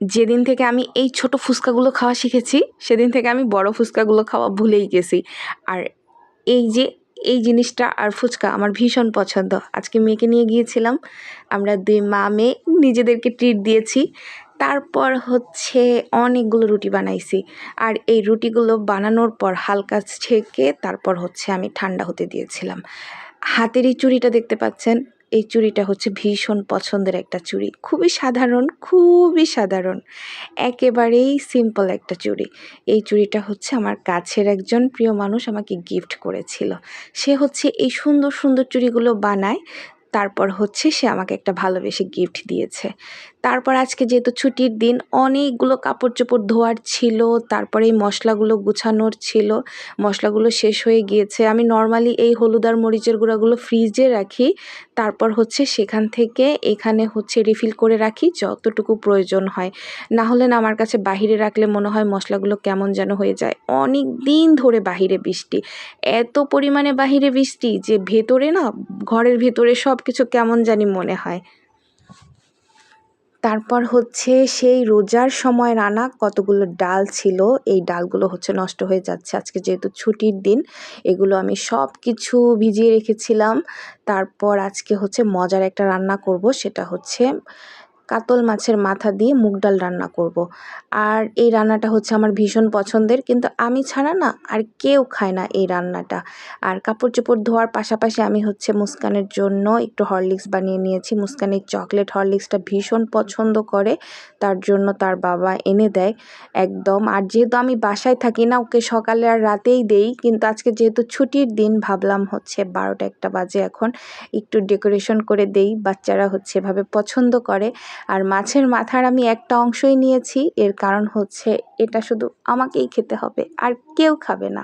যেদিন থেকে আমি এই ছোট ফুচকাগুলো খাওয়া শিখেছি, সেদিন থেকে আমি বড় ফুচকাগুলো খাওয়া ভুলেই গেছি। আর এই যে, এই জিনিসটা আর ফুচকা আমার ভীষণ পছন্দ। আজকে মেয়েকে নিয়ে গিয়েছিলাম, আমরা দুই মা মেয়ে নিজেদেরকে ট্রিট দিয়েছি। তারপর হচ্ছে অনেকগুলো রুটি বানাইছি। আর এই রুটিগুলো বানানোর পর হালকা ছেঁকে তারপর হচ্ছে আমি ঠান্ডা হতে দিয়েছিলাম। হাতের এই চুড়িটা দেখতে পাচ্ছেন এই চুড়িটা হচ্ছে ভীষণ পছন্দের একটা চুড়ি। খুবই সাধারণ খুবই সাধারণ। একেবারেই সিম্পল একটা চুড়ি। এই চুড়িটা হচ্ছে আমার কাছের একজন প্রিয় মানুষ আমাকে গিফট করেছিল। সে হচ্ছে এই সুন্দর সুন্দর চুড়িগুলো বানায়। তারপর হচ্ছে সে আমাকে একটা ভালোবেসে গিফট দিয়েছে। তারপর আজকে যেহেতু ছুটির দিন, অনেকগুলো কাপড় চোপড় ধোয়ার ছিল, তারপরে এই মশলাগুলো গুছানোর ছিল, মশলাগুলো শেষ হয়ে গিয়েছে। আমি নর্মালি এই হলুদ আর মরিচের গুঁড়াগুলো ফ্রিজে রাখি, তারপর হচ্ছে সেখান থেকে এখানে হচ্ছে রিফিল করে রাখি যতটুকু প্রয়োজন হয়। না হলে না আমার কাছে বাহিরে রাখলে মনে হয় মশলাগুলো কেমন যেন হয়ে যায়। অনেক দিন ধরে বাহিরে বৃষ্টি, এত পরিমাণে বাহিরে বৃষ্টি যে ভেতরে না, ঘরের ভেতরে সব কিছু কেমন জানি মনে হয়। তারপর হচ্ছে সেই রোজার সময় রানা কতগুলো ডাল ছিল, এই ডালগুলো হচ্ছে নষ্ট হয়ে যাচ্ছে। আজকে যেহেতু ছুটির দিন, এগুলো আমি সব কিছু ভিজিয়ে রেখেছিলাম। তারপর আজকে হচ্ছে মজার একটা রান্না করব, সেটা হচ্ছে কাতল মাছের মাথা দিয়ে মুগ ডাল রান্না করব। আর এই রান্নাটা হচ্ছে আমার ভীষণ পছন্দের, কিন্তু আমি ছাড়া না আর কেউ খায় না এই রান্নাটা। আর কাপড় চোপড় ধোয়ার পাশাপাশি আমি হচ্ছে মুস্কানের জন্য একটু হরলিক্স বানিয়ে নিয়েছি। মুস্কান এই চকলেট হরলিক্সটা ভীষণ পছন্দ করে, তার জন্য তার বাবা এনে দেয় একদম। আর যেহেতু আমি বাসায় থাকি না, ওকে সকালে আর রাতেই দেই, কিন্তু আজকে যেহেতু ছুটির দিন, ভাবলাম হচ্ছে বারোটা একটা বাজে এখন, একটু ডেকোরেশন করে দেই, বাচ্চারা হচ্ছে এভাবে পছন্দ করে। আর মাছের মাথার আমি একটা অংশই নিয়েছি। এর কারণ হচ্ছে এটা শুধু আমাকেই খেতে হবে, আর কেউ খাবে না।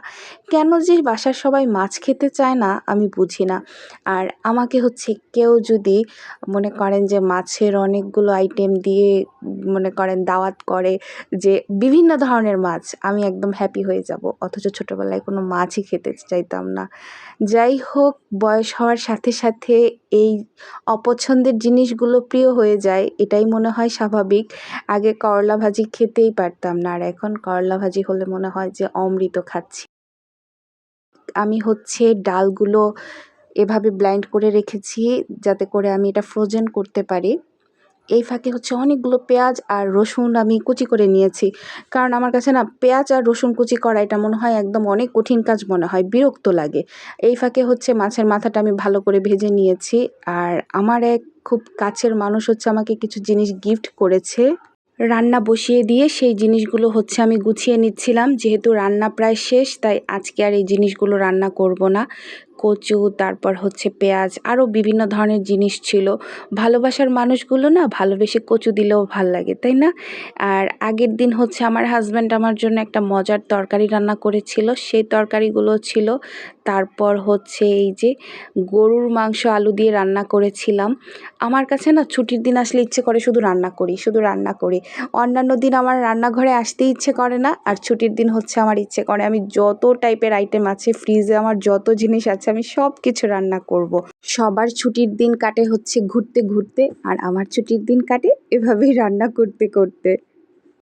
কেন যে বাসার সবাই মাছ খেতে চায় না, আমি বুঝি না। আর আমাকে হচ্ছে কেউ যদি মনে করেন যে মাছের অনেকগুলো আইটেম দিয়ে মনে করেন দাওয়াত করে যে বিভিন্ন ধরনের মাছ, আমি একদম হ্যাপি হয়ে যাব। অথচ ছোটোবেলায় কোনো মাছই খেতে চাইতাম না। যাই হোক, বয়স হওয়ার সাথে সাথে এই অপছন্দের জিনিসগুলো প্রিয় হয়ে যায় এটাই মনে হয় স্বাভাবিক। আগে করলা ভাজি খেতেই পারতাম না, আর এখন করলা ভাজি হলে মনে হয় যে অমৃত খাচ্ছি। আমি হচ্ছে ডালগুলো এভাবে ব্লাইন্ড করে রেখেছি যাতে করে আমি এটা ফ্রোজেন করতে পারি। এই ফাঁকে হচ্ছে অনেকগুলো পেঁয়াজ আর রসুন আমি কুচি করে নিয়েছি। কারণ আমার কাছে না পেঁয়াজ আর রসুন কুচি করা এটা মনে হয় একদম অনেক কঠিন কাজ মনে হয়, বিরক্ত লাগে। এই ফাঁকে হচ্ছে মাছের মাথাটা আমি ভালো করে ভেজে নিয়েছি। আর আমার এক খুব কাছের মানুষ হচ্ছে আমাকে কিছু জিনিস গিফট করেছে। রান্না বসিয়ে দিয়ে সেই জিনিসগুলো হচ্ছে আমি গুছিয়ে নিচ্ছিলাম। যেহেতু রান্না প্রায় শেষ, তাই আজকে আর এই জিনিসগুলো রান্না করব না। কচু, তারপর হচ্ছে পেঁয়াজ, আরও বিভিন্ন ধরনের জিনিস ছিল। ভালোবাসার মানুষগুলো না ভালোবেসে কচু দিলেও ভালো লাগে, তাই না? আর আগের দিন হচ্ছে আমার হাজব্যান্ড আমার জন্য একটা মজার তরকারি রান্না করেছিল। সেই তরকারিগুলো ছিল। তারপর হচ্ছে এই যে গরুর মাংস আলু দিয়ে রান্না করেছিলাম। আমার কাছে না ছুটির দিন আসলে ইচ্ছে করে শুধু রান্না করি, শুধু রান্না করি। অন্যান্য দিন আমার রান্নাঘরে আসতে ইচ্ছে করে না, আর ছুটির দিন হচ্ছে আমার ইচ্ছে করে আমি যত টাইপের আইটেম আছে ফ্রিজে আমার যত জিনিস আছে, আমি সব কিছু রান্না করব। সবার ছুটির দিন কাটে হচ্ছে ঘুরতে ঘুরতে, আর আমার ছুটির দিন কাটে এভাবেই রান্না করতে করতে